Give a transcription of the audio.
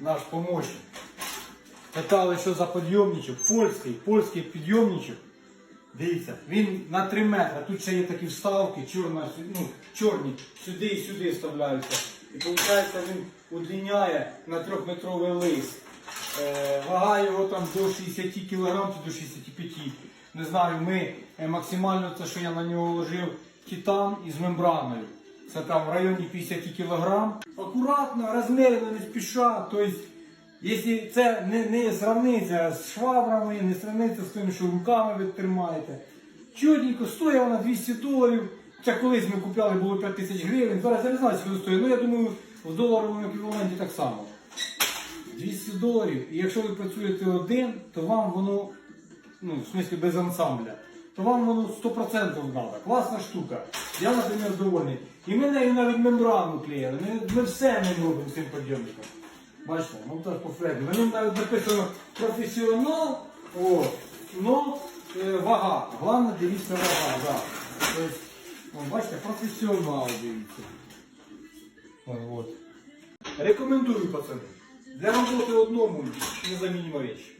наш помощник. Питали, що за підйомничок. Польський, польський підйомничок. Дивіться, він на 3 метри. Тут ще є такі вставки, чорна, ну, чорні, сюди і сюди вставляються. І виходить, він удлиняє на 3-метровий лист. Е, вага його там до 60 кг чи до 65 Не знаю, ми е, максимально це, що я на нього ложив, титан із мембраною. Це там в районі 50 кг. Акуратно, розмірено, не спіша. Тобто, Якщо це не, не сравниться з швабрами, не сравниться з тим, що руками ви тримаєте. Чудненько, стоїть вона 200 доларів. Це колись ми купляли, було 5 тисяч гривень. Зараз я не знаю, скільки стоїть. Ну я думаю, в доларовому еквіваленті так само. 200 доларів. І якщо ви працюєте один, то вам воно, ну, в смислі без ансамбля, то вам воно 100% треба. Класна штука. Я, наприклад, довольний. І ми нею навіть мембрану клеїли. Ми, ми все не робимо цим підйомником. Бачите, монтаж по флегу. На навіть написано професіонал, о, но е, вага. Головне дивіться вага, да. Тобто, бачите, професіонал дивіться. О, от. Рекомендую, пацани. Для роботи одному незамінна річ.